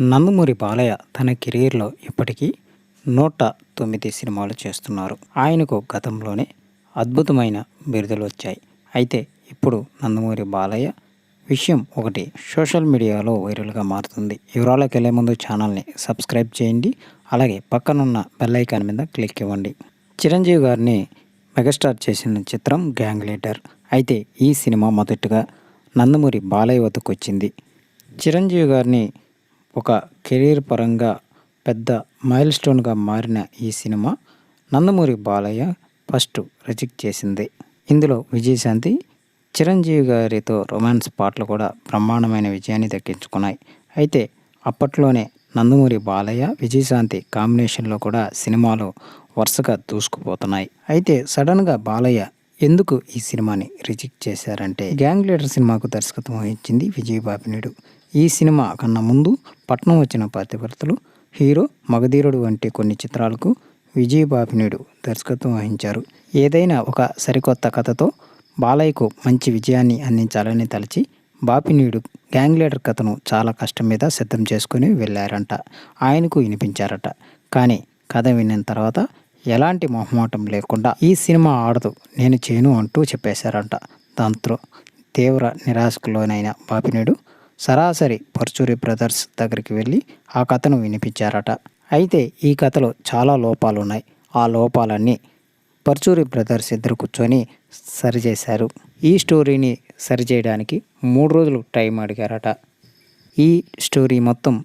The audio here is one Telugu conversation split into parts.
నందమూరి బాలయ్య తన కెరీర్లో ఇప్పటికీ నూట తొమ్మిది సినిమాలు చేస్తున్నారు. ఆయనకు గతంలోనే అద్భుతమైన బిరుదులు వచ్చాయి. అయితే ఇప్పుడు నందమూరి బాలయ్య విషయం ఒకటి సోషల్ మీడియాలో వైరల్గా మారుతుంది. వివరాలకు వెళ్ళే ముందు ఛానల్ని సబ్స్క్రైబ్ చేయండి. అలాగే పక్కనున్న బెల్ ఐకాన్ మీద క్లిక్ ఇవ్వండి. చిరంజీవి గారిని మెగాస్టార్ చేసిన చిత్రం గ్యాంగ్ లీడర్ అయితే ఈ సినిమా మొదటగా నందమూరి బాలయ్య వద్దకు వచ్చింది. చిరంజీవి గారిని ఒక కెరీర్ పరంగా పెద్ద మైల్ స్టోన్గా మారిన ఈ cinema Nandamuri Balayya first reject చేసింది. ఇందులో విజయశాంతి చిరంజీవి గారితో రొమాన్స్ పాటలు కూడా బ్రహ్మాండమైన విజయాన్ని దక్కించుకున్నాయి. అయితే అప్పట్లోనే నందమూరి బాలయ్య విజయశాంతి కాంబినేషన్లో కూడా సినిమాలు వరుసగా దూసుకుపోతున్నాయి. అయితే సడన్గా బాలయ్య ఎందుకు ఈ సినిమాని రిజెక్ట్ చేశారంటే గ్యాంగ్ లీడర్ సినిమాకు దర్శకత్వం వహించింది విజయ్ నేడు. ఈ సినిమా కన్నా ముందు పట్నం వచ్చిన పతివ్రతలు హీరో మగధీరుడు వంటి కొన్ని చిత్రాలకు విజయ్ దర్శకత్వం వహించారు. ఏదైనా ఒక సరికొత్త కథతో బాలయ్యకు మంచి విజయాన్ని అందించాలని తలచి బాపినీడు గ్యాంగ్ లీడర్ కథను చాలా కష్టం మీద సిద్ధం చేసుకుని వెళ్ళారంట. ఆయనకు వినిపించారట. కానీ కథ విన్న తర్వాత ఎలాంటి మొహమాటం లేకుండా ఈ సినిమా ఆడదు నేను చేయను అంటూ చెప్పేశారంట. దాంతో తీవ్ర నిరాశకు లోనైన బాపినీడు సరాసరి పర్చూరి బ్రదర్స్ దగ్గరికి వెళ్ళి ఆ కథను వినిపించారట. అయితే ఈ కథలో చాలా లోపాలు ఉన్నాయి ఆ లోపాలన్నీ పర్చూరి బ్రదర్స్ ఇద్దరు కూర్చొని సరిచేశారు. ఈ స్టోరీని సరిచేయడానికి మూడు రోజులు టైం అడిగారట. ఈ స్టోరీ మొత్తం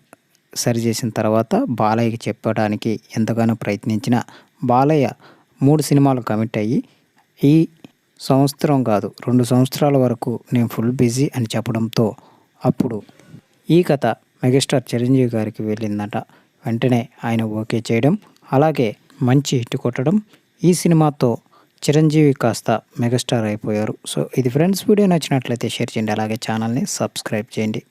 సరిచేసిన తర్వాత బాలయ్యకి చెప్పడానికి ఎంతగానో ప్రయత్నించిన బాలయ్య మూడు సినిమాలు కమిట్ అయ్యి ఈ సంవత్సరం కాదు రెండు సంవత్సరాల వరకు నేను ఫుల్ బిజీ అని చెప్పడంతో అప్పుడు ఈ కథ మెగాస్టార్ చిరంజీవి గారికి వెళ్ళిందట. వెంటనే ఆయన ఓకే చేయడం అలాగే మంచి హిట్ కొట్టడం ఈ సినిమాతో చిరంజీవి కాస్త మెగాస్టార్ అయిపోయారు. సో ఇది ఫ్రెండ్స్ వీడియో నచ్చినట్లయితే షేర్ చేయండి అలాగే ఛానల్ని సబ్స్క్రైబ్ చేయండి.